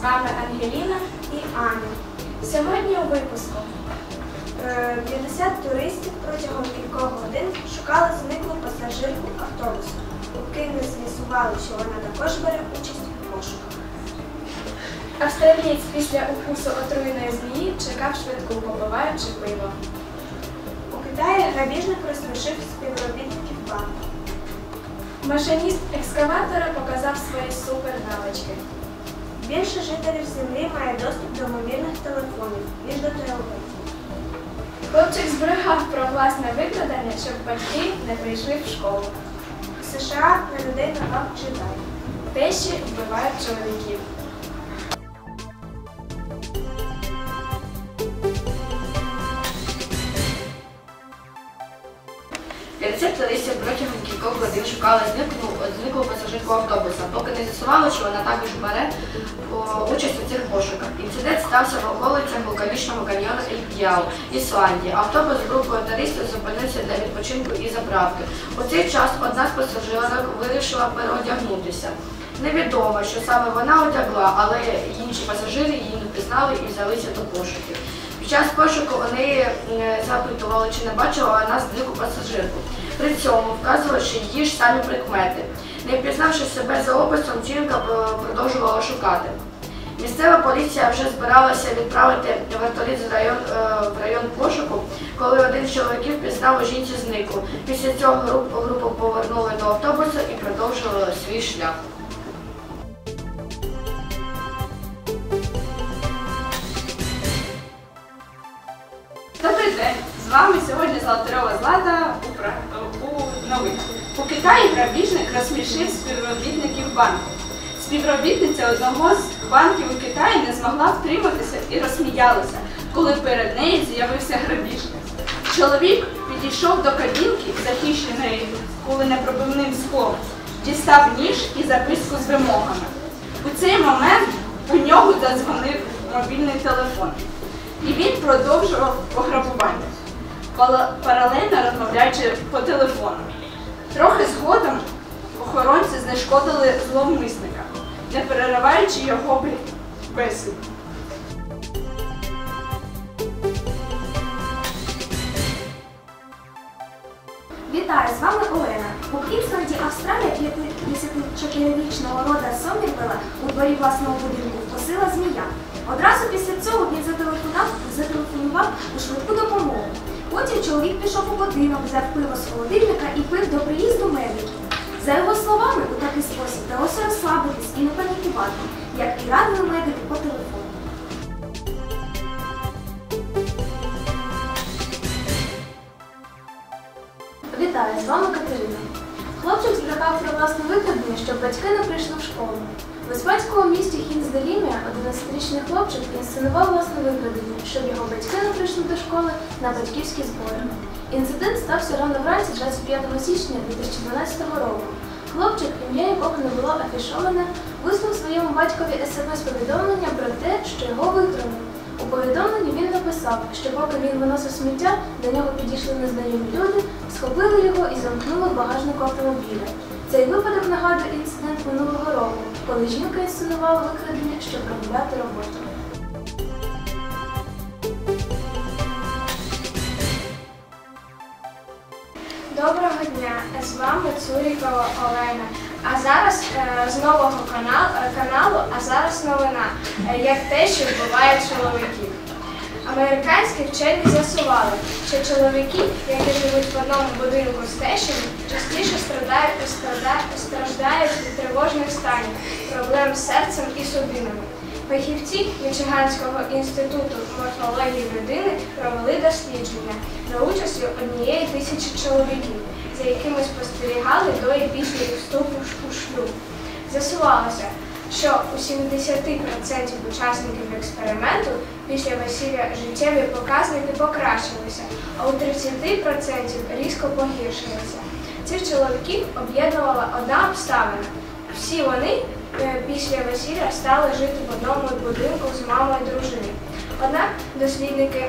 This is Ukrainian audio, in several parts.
З вами Ангеліна і Аня. Сьогодні у випуску е, 50 туристів протягом кількох годин шукали зниклу пасажирку автобусу. Укини з'ясували, що вона також бере участь у пошуках. Австралієць після укусу отруєної змії чекав швидку, побиваючи пиво. У Китаї грабіжник розсмішив співробітників банку. Машиніст екскаватора показав свої супернавички. Більше жителів землі має доступ до мобільних телефонів, ніж до туалетів. Хлопчик зберігав про власне викрадення, щоб батьки не прийшли в школу. В США на людей напав джедай. Тещі вбивають чоловіків. П'ятдесят туристів протягом кількох годин шукали зниклу, зниклу пасажирку автобуса, поки не з'ясували, що вона також бере участь у цих пошуках. Інцидент стався в околицях вулканічного каньйону Ільп'яу, Ісландії. Автобус з групою туристів зупинився для відпочинку і заправки. У цей час одна з пасажирок вирішила переодягнутися. Невідомо, що саме вона одягла, але інші пасажири її не пізнали і взялися до пошуків. Час пошуку вони е, запитували, чи не бачила вона зниклу пасажирку. При цьому вказували, що її ж самі прикмети. Не впізнавши себе за описом, жінка е, продовжувала шукати. Місцева поліція вже збиралася відправити вертоліт з район, е, в район пошуку, коли один з чоловіків пізнав у жінці зниклу. Після цього групу повернули до автобусу і продовжували свій шлях. З вами сьогодні Золотарова Злата у, у новинах. У Китаї грабіжник розсмішив співробітників банку. Співробітниця одного з банків у Китаї не змогла втриматися і розсміялася, коли перед нею з'явився грабіжник. Чоловік підійшов до кабінки, захищеної куленепробивним склом, дістав ніж і записку з вимогами. У цей момент у нього задзвонив мобільний телефон. І він продовжував пограбування, паралельно розмовляючи по телефону. Трохи згодом охоронці знешкодили зловмисника, не перериваючи його бесіду. Вітаю, з вами Олена. У Квінсленді, Австралія, 54-річного рода Сомервела у дворі власного будинку вкусила змія. Одразу після цього він зателефонував у швидку допомогу. Чоловік пішов у будинок, взяв пиво з холодильника і пив до приїзду медиків. За його словами, у такий спосіб вдалося розслабитись і не панікувати, як і радили медики по телефону. Вітаю, з вами Катерина. Хлопчик збрехав про власне викрадення, щоб батьки не прийшли в школу. В іспанському місті Хінзделімія 11-річний хлопчик інсценував власне викрадення, щоб його батьки не прийшли до школи на батьківські збори. Інцидент стався рано вранці 25 січня 2012 року. Хлопчик, ім'я якого не було афішоване, вислав своєму батькові смс-повідомлення про те, що його викрали. У повідомленні він написав, що поки він виносив сміття, до нього підійшли незнайомі люди, схопили його і замкнули в автомобіля. Цей випадок нагадує інцидент минулого року, коли жінка інсценувала викрадення, щоб прогуляти роботу. Доброго дня! З вами Цурікова Олена. А зараз е, з нового каналу, каналу, а зараз новина, е, як те, що вбиває чоловіків. Американські вчені з'ясували, що чоловіки, які живуть в одному будинку з тещами, проблем серцем і судинами. Фахівці Мічиганського інституту морфології людини провели дослідження за участю однієї тисячі чоловіків, за якими спостерігали до і після їх вступу у шлюб. З'ясувалося, що у 70% учасників експерименту після весілля життєві показники покращилися, а у 30% різко погіршилися. Цих чоловіків об'єднувала одна обставина. Всі вони після весілля стали жити в одному будинку з мамою дружини. Однак дослідники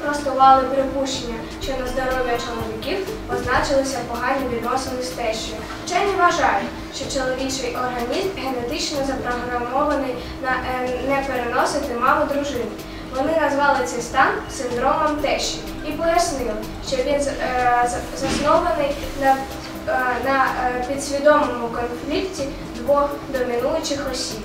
спростували припущення, що на здоров'я чоловіків позначилися погані відносини з тещою. Вчені вважають, що чоловічий організм генетично запрограмований на е, не переносити маму дружини. Вони назвали цей стан синдромом тещі і пояснили, що він е, заснований на, е, на е, підсвідомому конфлікті двох домінуючих осіб.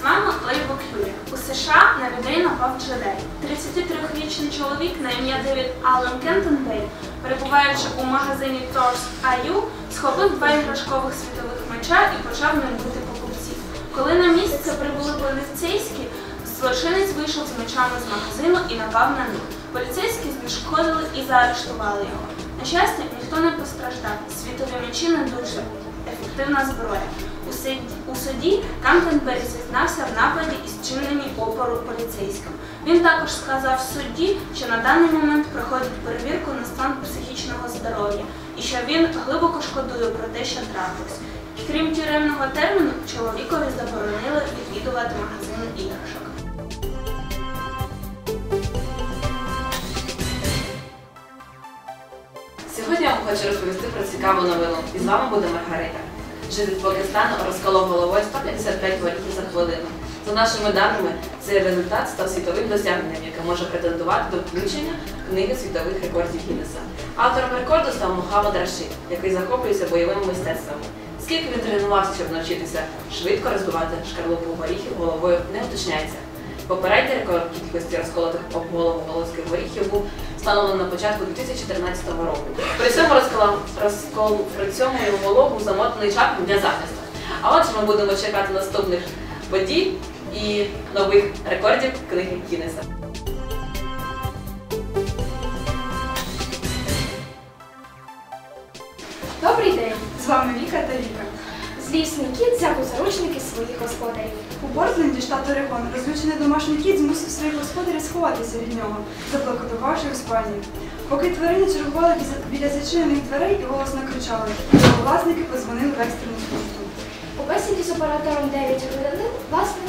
З вами Лейбок Юлія. У США на людей напав джедей. 33-річний чоловік на ім'я Девід Аллен Кентенбей, перебуваючи у магазині Торс Аю, схопив два іграшкових світових меча і почав ним покупців. Коли на місце прибули поліцейські, злочинець вийшов з мечами з магазину і напав на них. Поліцейські знешкодили і заарештували його. На щастя, ніхто не постраждав. Світові мечі не дуже ефективна зброя. У суді, Кампенбері зізнався в нападі і зчиненні опору поліцейським. Він також сказав судді, що на даний момент проходить перевірку на стан психічного здоров'я і що він глибоко шкодує про те, що трапилось. Крім тюремного терміну, чоловікові заборонили відвідувати магазини іграшок. Хочу розповісти про цікаву новину. І з вами буде Маргарита. Житель Пакистану розколов головою 155 горіхів за хвилину. За нашими даними, цей результат став світовим досягненням, яке може претендувати до включення книги світових рекордів Гіннеса. Автором рекорду став Мухаммад Рашид, який захоплюється бойовими мистецтвами. Скільки він тренувався, щоб навчитися швидко розбивати шкарлупу горіхів головою, не уточняється. Попередній рекорд кількості розколотих об голову волоських горіхів був встановлений на початку 2014 року. При цьому розкол, розкол при цьому його був замотаний чапом для захисту. А отже, ми будемо чекати наступних подій і нових рекордів книги Гіннеса. Добрий день! З вами Віка та Віка. Злісний кіт взяв у заручники своїх господарів. У Портленді, штат Орегон, розлючений домашній кіт змусив своїх господарів сховатися від нього, заблокувавши в спальні. Поки тварини чергували біля- зачинених дверей і голосно кричали, його власники позвонили в екстрену службу. У бесіді з оператором 911 власник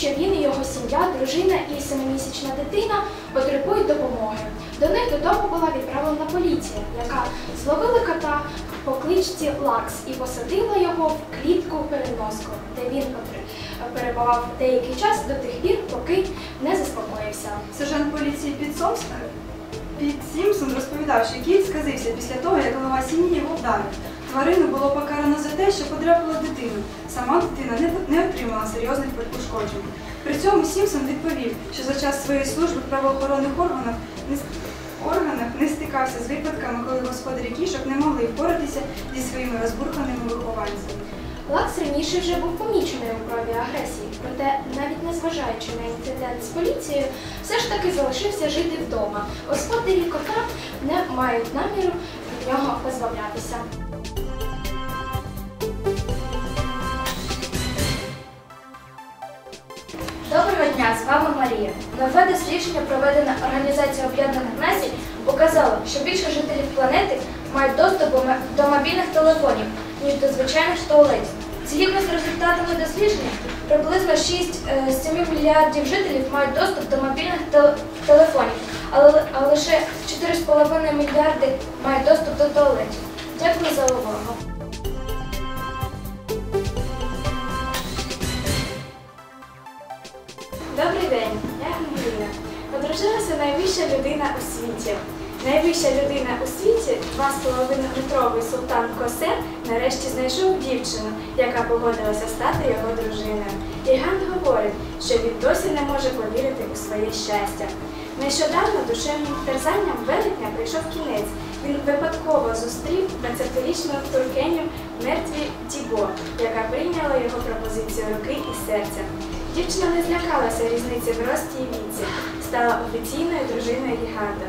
що він і його сім'я, дружина і семимісячна дитина потребують допомоги. До них додому була відправлена поліція, яка зловила кота по кличці Лакс і посадила його в клітку переноску, де він перебував деякий час до тих пір, поки не заспокоївся. Сержант поліції Піт Сомс Піт Сімпсон розповідав, що кіт сказився після того, як голова сім'ї його вдарив. Тварину було покарано за те, що подряпала дитину. Сама дитина не, отримала серйозних ушкоджень. При цьому Сімпсон відповів, що за час своєї служби в правоохоронних органах не, органах не стикався з випадками, коли господарі кішок не могли впоратися зі своїми розбурханими вихованцями. Лакс раніше вже був помічений у прояві агресії, проте, навіть незважаючи на інцидент з поліцією, все ж таки залишився жити вдома. Господарі кота не мають наміру від нього позбавлятися. Доброго дня, з вами Марія. Нове дослідження, проведене Організацією Об'єднаних Націй, показало, що більше жителів планети мають доступ до мобільних телефонів, ніж до звичайних туалетів. Згідно з результатами дослідження, приблизно 6 е, з 7 мільярдів жителів мають доступ до мобільних тел- телефонів, але, а лише 4,5 мільярди мають доступ до туалетів. Дякую за увагу. Добрий день, я Ангеліна. Одружилася найвища людина у світі. Найвища людина у світі, 2,5-метровий султан Косе, нарешті знайшов дівчину, яка погодилася стати його дружиною. Гігант говорить, що він досі не може повірити у своє щастя. Нещодавно душевним терзанням велетня прийшов кінець. Він випадково зустрів 20-річну туркеню мертві Дібо, яка прийняла його пропозицію руки і серця. Дівчина не злякалася різниці в рості і віці, стала офіційною дружиною гіганта.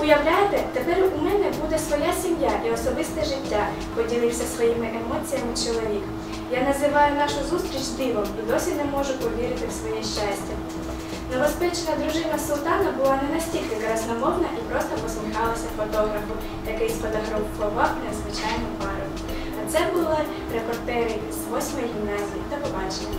Уявляєте, тепер у мене буде своя сім'я і особисте життя, поділився своїми емоціями чоловік. Я називаю нашу зустріч дивом і досі не можу повірити в своє щастя. Новоспечена дружина султана була не настільки красномовна і просто посміхалася фотографу, який сфотографував незвичайну пару. А це були репортери з 8 гімназії. До побачення.